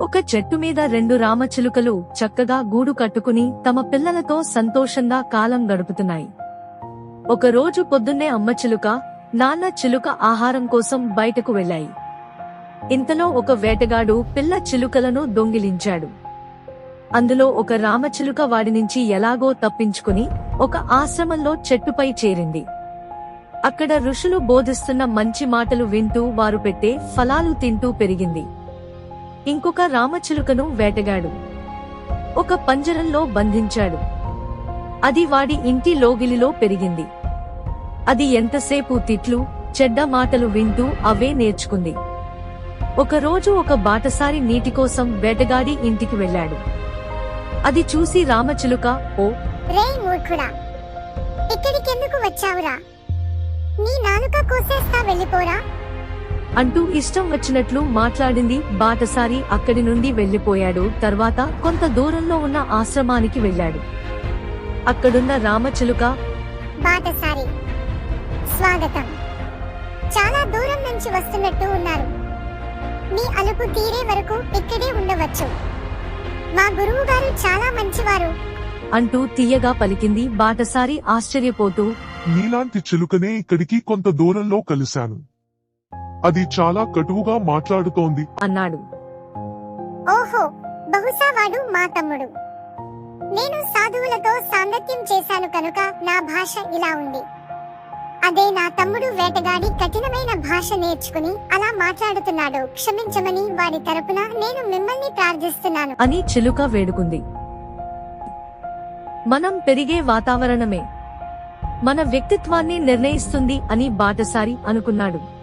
ఒక చెట్టు మీద రెండు రామచిలుకలు చక్కగా గూడు కట్టుకుని తమ పిల్లలతో సంతోషంగా కాలం గడుపుతున్నాయి. ఒకరోజు పొద్దున్నే అమ్మ చిలుక నాన్న చిలుక ఆహారం కోసం బయటకు వెళ్ళాయి. ఇంతలో ఒక వేటగాడు పిల్ల చిలుకలను దొంగిలించాడు. అందులో ఒక రామచిలుక వాడి నుంచి ఎలాగో తప్పించుకుని ఒక ఆశ్రమంలో చెట్టుపై చేరింది. అక్కడ ఋషులు బోధిస్తున్న మంచి మాటలు వింటూ వారు పెట్టే ఫలాలు తింటూ పెరిగింది. ఇంకొక రామచిలుకను వేటగాడు. ఒక పంజరంలో బంధించాడు. అది వాడి ఇంటి లోగిలిలో పెరిగింది. అది ఎంతసేపు తిట్లు చెడ్డ మాటలు వింటూ అవే నేర్చుకుంది. ఒకరోజు ఒక బాటసారి నీటి కోసం వేటగాడి ఇంటికి వెళ్ళాడు. అది చూసి రామచిలుక ఓ! రే మూర్ఖుడా! ఇక్కడికెందుకు వచ్చావురా? నీ నాలుక కోసేస్తా వెళ్ళిపోరా? అంటూ ఇష్టం వచ్చినట్లు మాట్లాడింది. బాటసారి అక్కడి నుండి వెళ్ళిపోయాడు తర్వాత కొంత దూరంలో ఉన్న ఆశ్రమానికి వెళ్ళాడు. అక్కడున్న రామచిలుక బాటసారి స్వాగతం. చాలా దూరం నుంచి వస్తున్నట్టు ఉన్నారు. మీ అలుపు తీరే వరకు ఇక్కడే ఉండవచ్చు. మా గురువు గారు చాలా మంచివారు. అంటూ తీయగా పలికింది. బాటసారి ఆశ్చర్యపోతూ నీలాంటి చిలుకనే ఇక్కడికి కొంత దూరంలో కలిశాను. అది చాలా కటువుగా మాట్లాడుతోంది. అన్నాడు. ఓహో బహుశా వాడు మా తమ్ముడు. నేను సాధువులతో సాంగత్యం చేశాను కనుక నా భాష ఇలా ఉంది. అదే నా తమ్ముడు వేటగాడి కఠినమైన భాష నేర్చుకుని అలా మాట్లాడుతున్నాడు. క్షమించమని వాడి తరపున నేను మిమ్మల్ని ప్రార్థిస్తున్నాను. అని చిలుక వేడుకుంది. మనం పెరిగే వాతావరణమే. మన వ్యక్తిత్వాన్ని నిర్ణయిస్తుంది అని బాటసారి అనుకున్నాడు.